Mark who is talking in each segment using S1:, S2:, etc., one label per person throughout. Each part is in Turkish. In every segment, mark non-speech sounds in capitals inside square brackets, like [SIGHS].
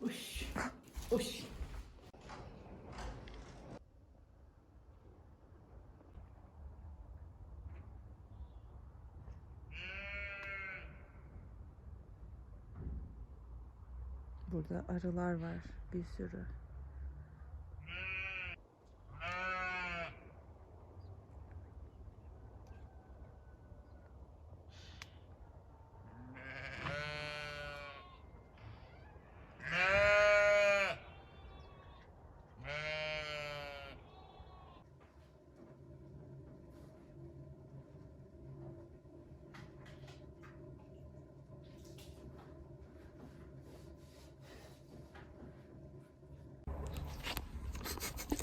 S1: Uş. Uş. Burada arılar var bir sürü.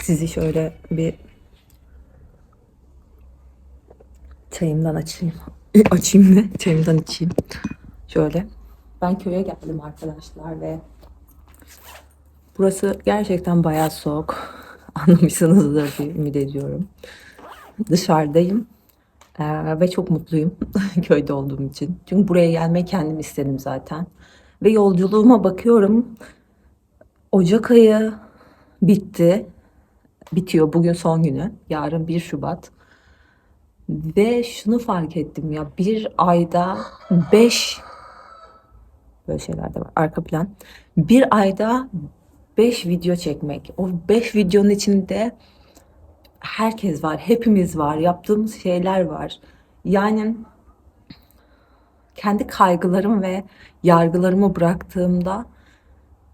S1: Sizi şöyle bir çayımdan açayım. [LAUGHS] açayım ne? Çayımdan içeyim. Şöyle. Ben köye geldim arkadaşlar ve burası gerçekten bayağı soğuk. [LAUGHS] Anlamışsınızdır diye ümit ediyorum. Dışarıdayım. Ee, ve çok mutluyum [LAUGHS] köyde olduğum için. Çünkü buraya gelmeyi kendim istedim zaten. Ve yolculuğuma bakıyorum. Ocak ayı bitti. Bitiyor. Bugün son günü. Yarın 1 Şubat. Ve şunu fark ettim ya bir ayda 5 böyle şeyler de var arka plan. Bir ayda 5 video çekmek. O 5 videonun içinde herkes var, hepimiz var, yaptığımız şeyler var. Yani kendi kaygılarım ve yargılarımı bıraktığımda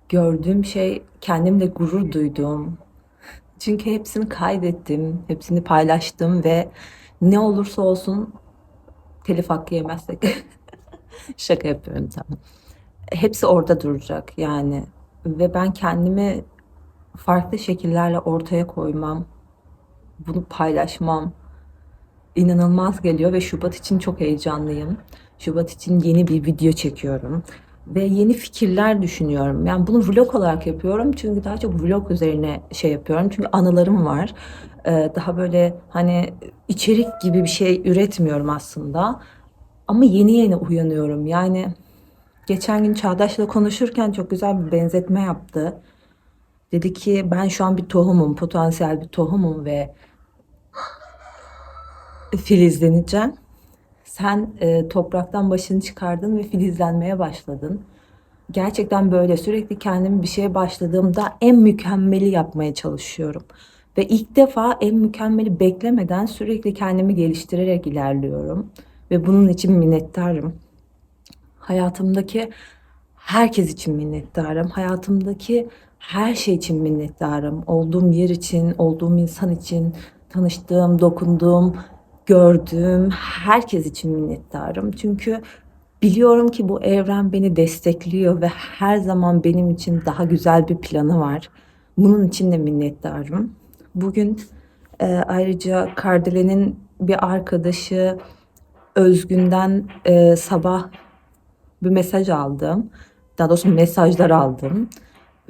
S1: gördüğüm şey kendimle gurur duyduğum. Çünkü hepsini kaydettim, hepsini paylaştım ve ne olursa olsun telif hakkı yemezsek [LAUGHS] şaka yapıyorum tamam. Hepsi orada duracak yani ve ben kendimi farklı şekillerle ortaya koymam, bunu paylaşmam inanılmaz geliyor ve Şubat için çok heyecanlıyım. Şubat için yeni bir video çekiyorum ve yeni fikirler düşünüyorum. Yani bunu vlog olarak yapıyorum çünkü daha çok vlog üzerine şey yapıyorum. Çünkü anılarım var. Ee, daha böyle hani içerik gibi bir şey üretmiyorum aslında. Ama yeni yeni uyanıyorum. Yani geçen gün Çağdaş'la konuşurken çok güzel bir benzetme yaptı. Dedi ki ben şu an bir tohumum, potansiyel bir tohumum ve filizleneceğim. Sen e, topraktan başını çıkardın ve filizlenmeye başladın. Gerçekten böyle sürekli kendimi bir şeye başladığımda en mükemmeli yapmaya çalışıyorum. Ve ilk defa en mükemmeli beklemeden sürekli kendimi geliştirerek ilerliyorum. Ve bunun için minnettarım. Hayatımdaki herkes için minnettarım. Hayatımdaki her şey için minnettarım. Olduğum yer için, olduğum insan için, tanıştığım, dokunduğum, gördüğüm herkes için minnettarım. Çünkü biliyorum ki bu evren beni destekliyor ve her zaman benim için daha güzel bir planı var. Bunun için de minnettarım. Bugün e, ayrıca Kardele'nin bir arkadaşı Özgün'den e, sabah bir mesaj aldım. Daha doğrusu mesajlar aldım.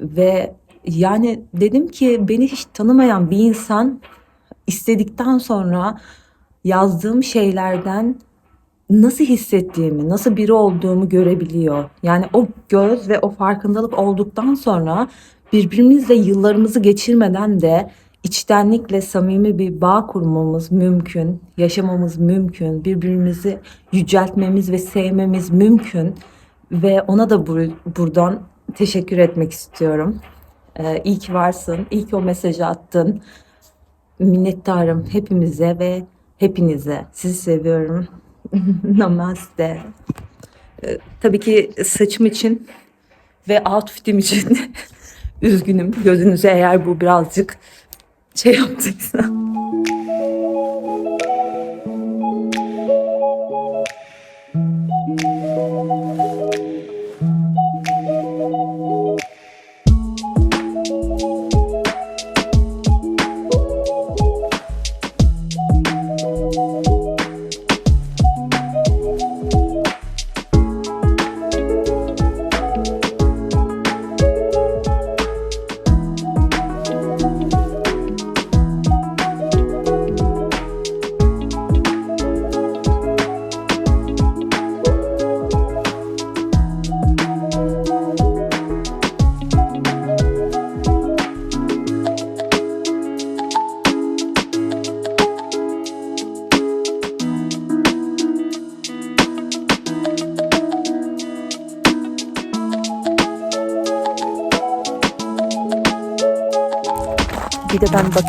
S1: Ve yani dedim ki beni hiç tanımayan bir insan istedikten sonra yazdığım şeylerden nasıl hissettiğimi, nasıl biri olduğumu görebiliyor. Yani o göz ve o farkındalık olduktan sonra birbirimizle yıllarımızı geçirmeden de içtenlikle samimi bir bağ kurmamız mümkün, yaşamamız mümkün, birbirimizi yüceltmemiz ve sevmemiz mümkün ve ona da bur- buradan teşekkür etmek istiyorum. Ee, iyi ki varsın, iyi ki o mesajı attın. Minnettarım hepimize ve hepinize. Sizi seviyorum. [LAUGHS] Namaste. Ee, tabii ki saçım için ve outfitim için [LAUGHS] üzgünüm. Gözünüze eğer bu birazcık şey yaptıysa.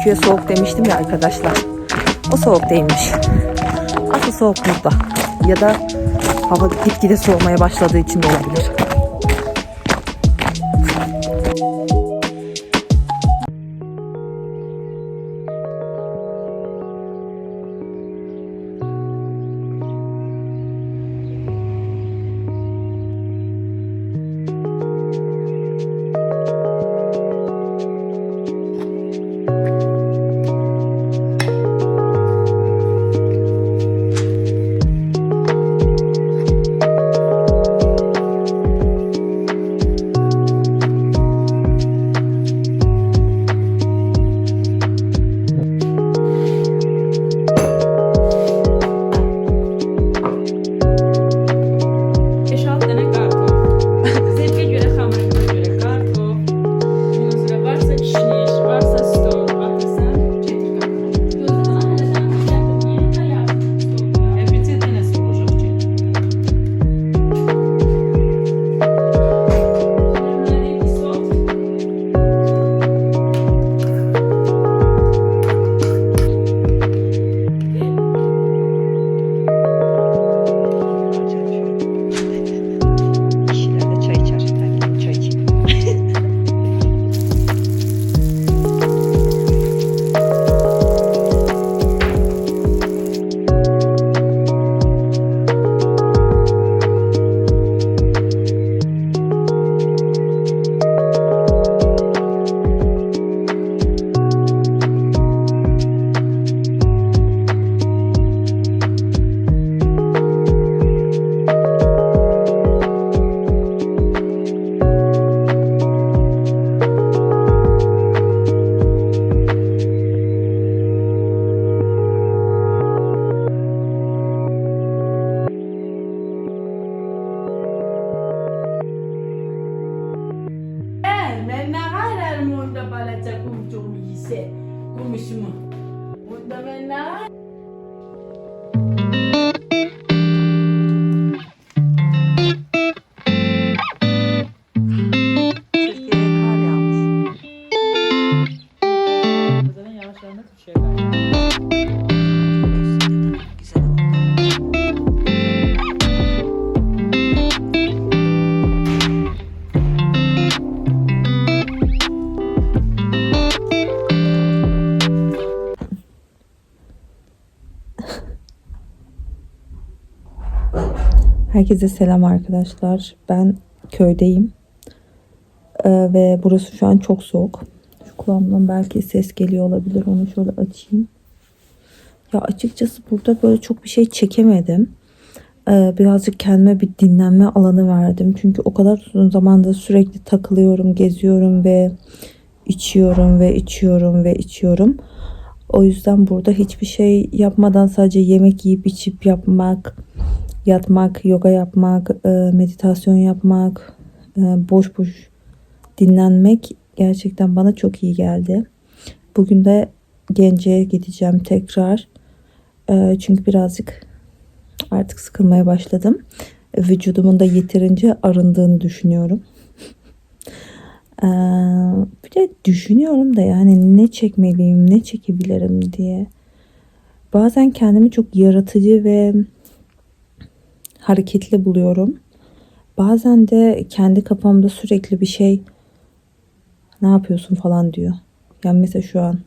S1: Bakü'ye soğuk demiştim ya arkadaşlar. O soğuk değilmiş. Asıl soğuk burada. Ya da hava gitgide soğumaya başladığı için de olabilir. Herkese selam arkadaşlar. Ben köydeyim. Ee, ve burası şu an çok soğuk. Şu kulağımdan belki ses geliyor olabilir. Onu şöyle açayım. Ya açıkçası burada böyle çok bir şey çekemedim. Ee, birazcık kendime bir dinlenme alanı verdim. Çünkü o kadar uzun zamanda sürekli takılıyorum, geziyorum ve içiyorum ve içiyorum ve içiyorum. O yüzden burada hiçbir şey yapmadan sadece yemek yiyip içip yapmak, yatmak, yoga yapmak, e, meditasyon yapmak, e, boş boş dinlenmek gerçekten bana çok iyi geldi. Bugün de Gence'ye gideceğim tekrar. E, çünkü birazcık artık sıkılmaya başladım. Vücudumun da yeterince arındığını düşünüyorum. Bir de düşünüyorum da yani ne çekmeliyim, ne çekebilirim diye. Bazen kendimi çok yaratıcı ve hareketli buluyorum. Bazen de kendi kafamda sürekli bir şey ne yapıyorsun falan diyor. Yani mesela şu an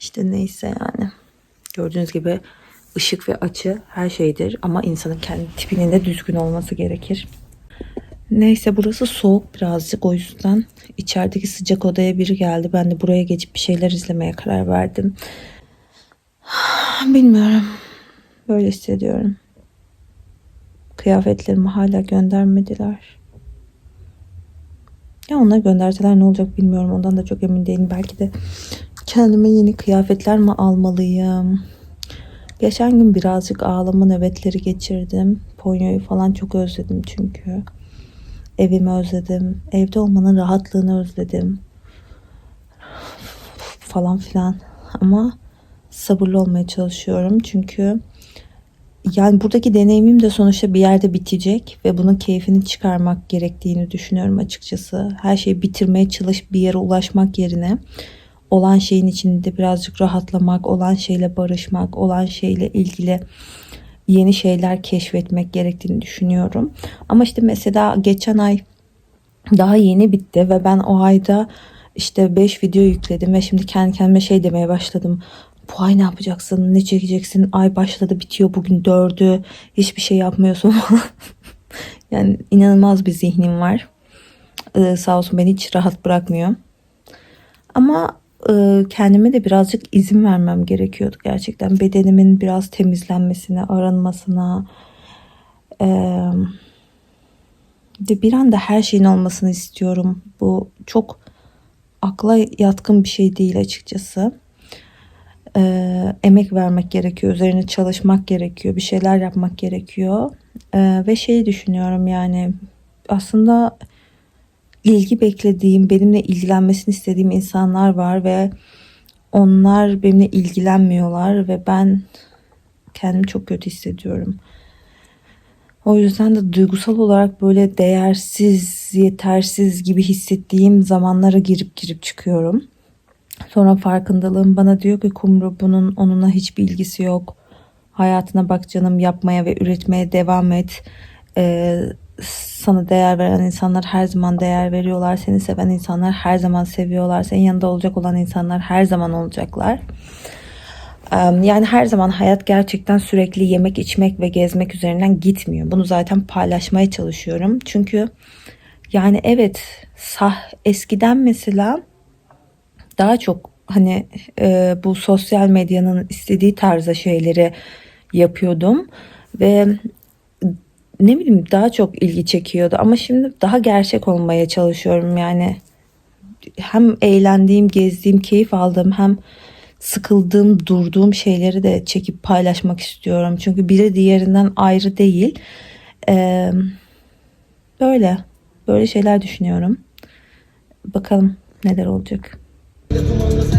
S1: işte neyse yani. Gördüğünüz gibi ışık ve açı her şeydir ama insanın kendi tipinin de düzgün olması gerekir. Neyse burası soğuk birazcık o yüzden içerideki sıcak odaya biri geldi. Ben de buraya geçip bir şeyler izlemeye karar verdim. [SIGHS] Bilmiyorum. Böyle hissediyorum. Kıyafetlerimi hala göndermediler. Ya onlar gönderseler ne olacak bilmiyorum. Ondan da çok emin değilim. Belki de kendime yeni kıyafetler mi almalıyım? Geçen gün birazcık ağlama nöbetleri geçirdim. Ponyo'yu falan çok özledim çünkü. Evimi özledim. Evde olmanın rahatlığını özledim. Falan filan. Ama sabırlı olmaya çalışıyorum. Çünkü yani buradaki deneyimim de sonuçta bir yerde bitecek ve bunun keyfini çıkarmak gerektiğini düşünüyorum açıkçası. Her şeyi bitirmeye çalış bir yere ulaşmak yerine olan şeyin içinde birazcık rahatlamak, olan şeyle barışmak, olan şeyle ilgili yeni şeyler keşfetmek gerektiğini düşünüyorum. Ama işte mesela geçen ay daha yeni bitti ve ben o ayda işte 5 video yükledim ve şimdi kendi kendime şey demeye başladım. Bu ay ne yapacaksın? Ne çekeceksin? Ay başladı bitiyor bugün dördü. Hiçbir şey yapmıyorsun [LAUGHS] yani inanılmaz bir zihnim var. Ee, sağ olsun beni hiç rahat bırakmıyor. Ama e, kendime de birazcık izin vermem gerekiyordu gerçekten. Bedenimin biraz temizlenmesine, arınmasına, e, ve bir anda her şeyin olmasını istiyorum. Bu çok akla yatkın bir şey değil açıkçası. Ee, emek vermek gerekiyor, üzerine çalışmak gerekiyor, bir şeyler yapmak gerekiyor. Ee, ve şeyi düşünüyorum yani aslında ilgi beklediğim, benimle ilgilenmesini istediğim insanlar var ve onlar benimle ilgilenmiyorlar ve ben kendimi çok kötü hissediyorum. O yüzden de duygusal olarak böyle değersiz, yetersiz gibi hissettiğim zamanlara girip girip çıkıyorum. Sonra farkındalığım bana diyor ki Kumru bunun onunla hiçbir ilgisi yok. Hayatına bak canım yapmaya ve üretmeye devam et. Ee, sana değer veren insanlar her zaman değer veriyorlar. Seni seven insanlar her zaman seviyorlar. Senin yanında olacak olan insanlar her zaman olacaklar. Em, Yani her zaman hayat gerçekten sürekli yemek, içmek ve gezmek üzerinden gitmiyor. Bunu zaten paylaşmaya çalışıyorum. Çünkü yani evet sah eskiden mesela daha çok hani e, bu sosyal medyanın istediği tarzda şeyleri yapıyordum ve ne bileyim daha çok ilgi çekiyordu ama şimdi daha gerçek olmaya çalışıyorum yani hem eğlendiğim, gezdiğim, keyif aldığım hem sıkıldığım, durduğum şeyleri de çekip paylaşmak istiyorum. Çünkü biri diğerinden ayrı değil. Ee, böyle, böyle şeyler düşünüyorum. Bakalım neler olacak.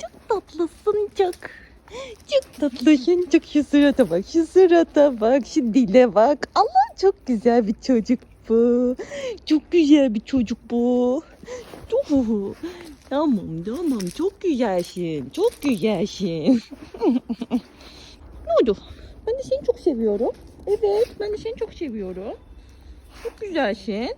S1: Çok tatlısın çok. Çok tatlısın çok. Şu surata bak, şu surata bak, şu dile bak. Allah çok güzel bir çocuk bu. Çok güzel bir çocuk bu. Uhu. Tamam tamam çok güzelsin. Çok güzelsin. ne oldu? Ben de seni çok seviyorum. Evet ben de seni çok seviyorum. Çok güzelsin.